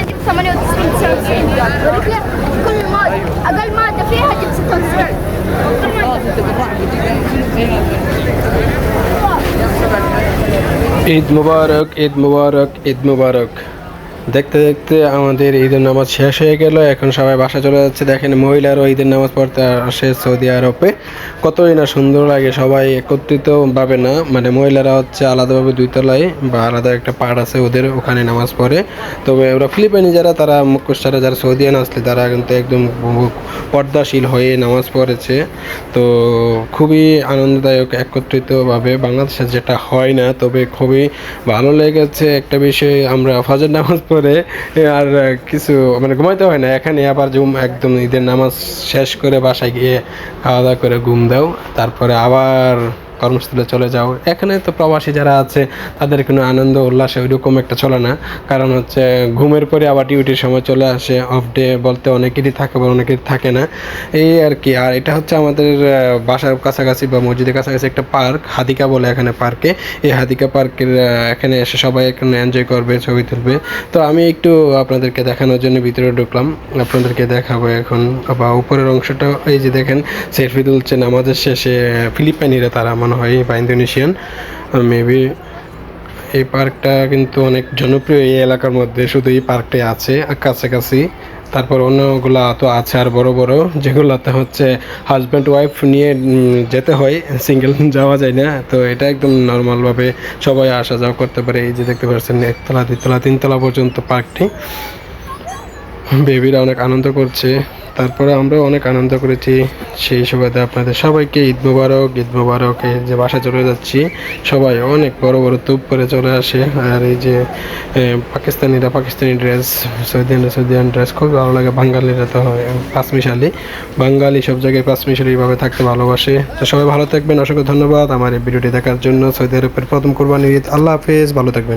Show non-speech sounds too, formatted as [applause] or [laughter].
этим самолет 77 миллиардов. أقل مادة فيها جبس تنسيق. ईद मुबारक ईद मुबारक ईद मुबारक দেখতে দেখতে আমাদের ঈদের নামাজ শেষ হয়ে গেল। এখন সবাই বাসা চলে যাচ্ছে। দেখেন মহিলারাও ঈদের নামাজ পড়তে আসে সৌদি আরবে। কতই না সুন্দর লাগে। সবাই একত্রিত ভাবে না। মানে মহিলারা হচ্ছে আলাদাভাবে দুই তলায় বা আলাদা একটা পাড় আছে, ওদের ওখানে নামাজ পড়ে। তবে ওরা ফিলিপাইনি যারা, তারা মুখোশারা যারা সৌদিয়ান আসলে, তারা কিন্তু একদম পর্দাশীল হয়ে নামাজ পড়েছে। তো খুবই আনন্দদায়ক একত্রিতভাবে। বাংলাদেশে যেটা হয় না, তবে খুবই ভালো লেগেছে। একটা বিষয়ে আমরা ফজর নামাজ পড়ে আর কিছু মানে ঘুমাইতে হয় না। এখানে আবার জুম একদম ঈদের নামাজ শেষ করে বাসায় গিয়ে খাওয়া দাওয়া করে ঘুম দাও। তারপরে আবার কর্মস্থলে চলে যাও। এখানে তো প্রবাসী যারা আছে, তাদের কোনো আনন্দ, উল্লাসে ওইরকম একটা চলে না। কারণ হচ্ছে, ঘুমের পরে আবার ডিউটির সময় চলে আসে অফ ডে বলতে অনেকেরই থাকে বা অনেকের থাকে না। এই আর কি। আর এটা হচ্ছে আমাদের বাসার কাছাকাছি বা মসজিদের কাছাকাছি একটা পার্ক, হাদিকা বলে এখানে পার্কে। এই হাদিকা পার্কের এখানে এসে সবাই এখানে এনজয় করবে, ছবি তুলবে। তো আমি একটু আপনাদেরকে দেখানোর জন্য ভিতরে ঢুকলাম। আপনাদেরকে দেখাবো এখন। বা উপরের অংশটা, এই যে দেখেন, সেলফি তুলছেন। আমাদের শেষে ফিলিপাইনিরা তারা মনে হয় বা ইন্দোনেশিয়ান মেবি এই পার্কটা কিন্তু অনেক জনপ্রিয় এই এলাকার মধ্যে, শুধু এই পার্কটাই আছে কাছাকাছি। তারপর অন্যগুলা তো আছে আর বড় বড়, যেগুলোতে হচ্ছে হাজব্যান্ড ওয়াইফ নিয়ে যেতে হয় সিঙ্গেল [laughs] যাওয়া যায় না। তো এটা একদম নর্মালভাবে সবাই আসা যাওয়া করতে পারে। এই যে দেখতে পাচ্ছেন, একতলা, দুতলা, তিনতলা পর্যন্ত পার্কটি। বেবিরা অনেক আনন্দ করছে। তারপরে আমরাও অনেক আনন্দ করেছি। সেই সুবাদে আপনাদের সবাইকে ঈদ মুবারক ঈদ মুবারক যে বাসা চলে যাচ্ছি। সবাই অনেক বড় বড় তুপ করে চলে আসে। আর এই যে পাকিস্তানিরা পাকিস্তানি ড্রেস সৌদিয়ানরা সৌদিয়ান ড্রেস খুব ভালো লাগে। বাঙালিরা তো পাঁচমিশালি। বাঙালি সব জায়গায় পাঁচমিশালি এইভাবে থাকতে ভালোবাসে। তো সবাই ভালো থাকবেন। অসংখ্য ধন্যবাদ। আমার এই ভিডিওটি দেখার জন্য সৌদি আরবের প্রথম কোরবানি ঈদ। আল্লাহ হাফেজ। ভালো থাকবেন।